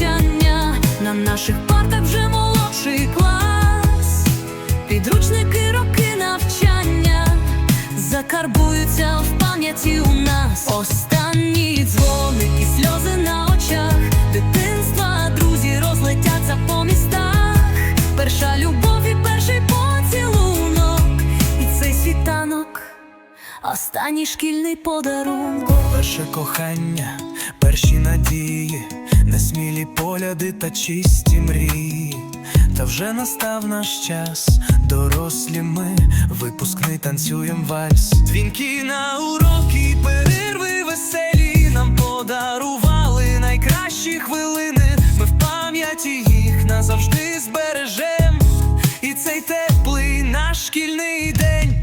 прощання. На наших партах вже молодший клас. Підручники, роки навчання закарбуються в пам'яті у нас. Останні дзвоники, сльози на очах, дитинства, друзі розлетяться по містах. Перша любов і перший поцілунок, і цей світанок, останній шкільний подарунок. Перше кохання, перші надії, несмілі погляди та чисті мрії. Та вже настав наш час, дорослі ми, випускний танцюєм вальс. Дзвінки на уроки, перерви веселі нам подарували найкращі хвилини. Ми в пам'яті їх назавжди збережем. І цей теплий наш шкільний день.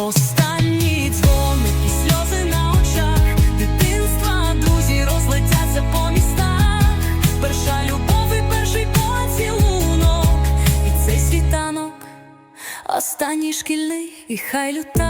Нас. дзвони і сльози на очах, дитинства, друзі розлетяться по містах. Перша любов і перший поцілунок, і цей світанок. Останній шкільний, і хай люта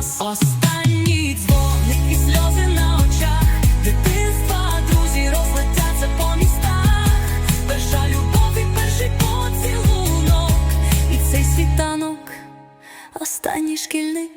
Останній шкільний